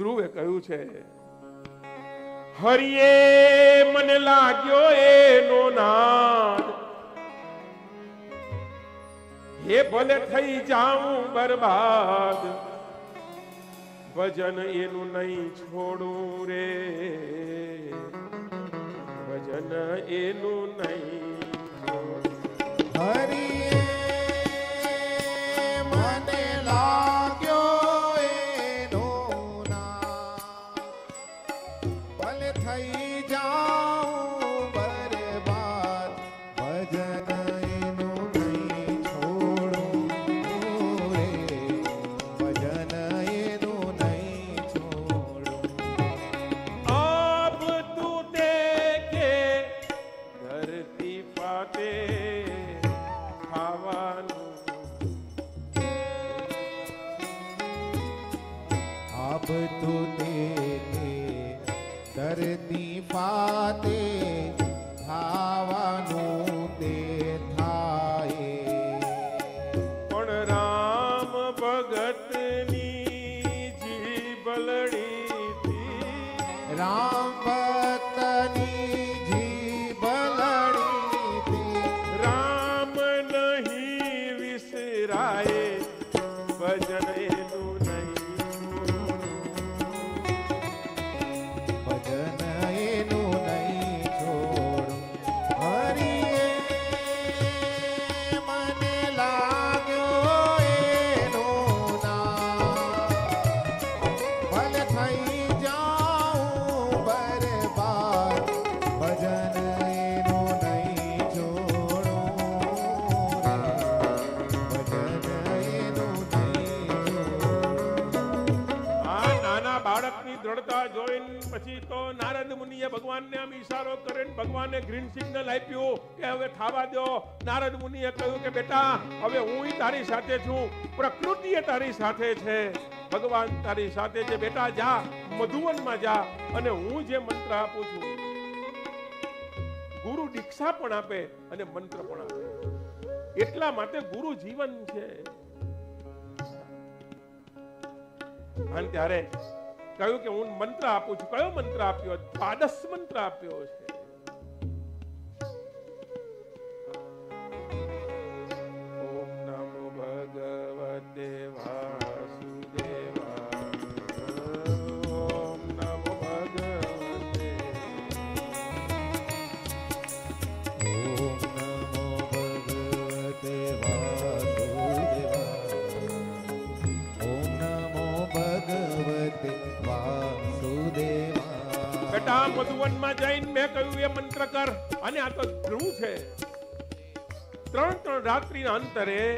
ધ્રુવે કહ્યું છે હરિયે મને લાગ્યો એનો નાદ. હે ભલે થઈ જાઉં બરબાદ, ભજન એનું નહીં છોડું રે. આપ તો તે ધરતી ફાતે તે થાય. પણ રામ ભગતની જીભ બલડી રામ દ્રઢતા જોઈન પછી તો નારદ મુનિએ ભગવાનને આમ ઈશારો કરીને ભગવાને ગ્રીન સિગ્નલ આપ્યું કે હવે ખાવા દો. નારદ મુનિએ કહ્યું કે બેટા, હવે હું તારી સાથે છું. પ્રકૃતિ તારી સાથે છે. ભગવાન તારી સાથે છે. બેટા, જા, મધુવનમાં જા અને હું જે મંત્ર આપું છું, ગુરુ દીક્ષા પણ આપે અને મંત્ર પણ આપે. એટલા માટે ગુરુ જીવન છે. અને ત્યારે કહ્યું કે હું મંત્ર આપું છું. કયો મંત્ર આપ્યો? દ્વાદશ મંત્ર આપ્યો છે વાસુદેવાય મધુવનમાં જઈને મેં કહ્યું, એ મંત્ર કર. અને આ તો ધ્રુવ છે. ત્રણ ત્રણ રાત્રિના અંતરે